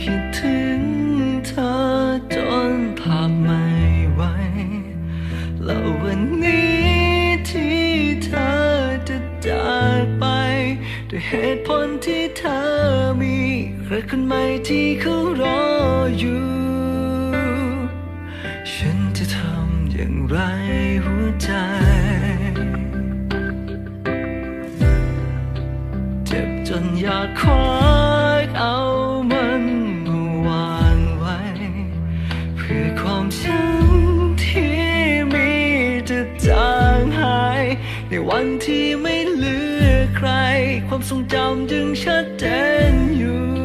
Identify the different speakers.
Speaker 1: คิดถึงเธอจนภาพไม่ไหวแล้ววันนี้ที่เธอจะจากไป ด้วยเหตุผลที่เธอมีใครคนใหม่ที่เขารออยู่ ฉันจะทำอย่างไรหัวใจเจ็บจนอยากคอยเอา ในวันที่ไม่เหลือใคร ความทรงจำจึงชัดเจนอยู่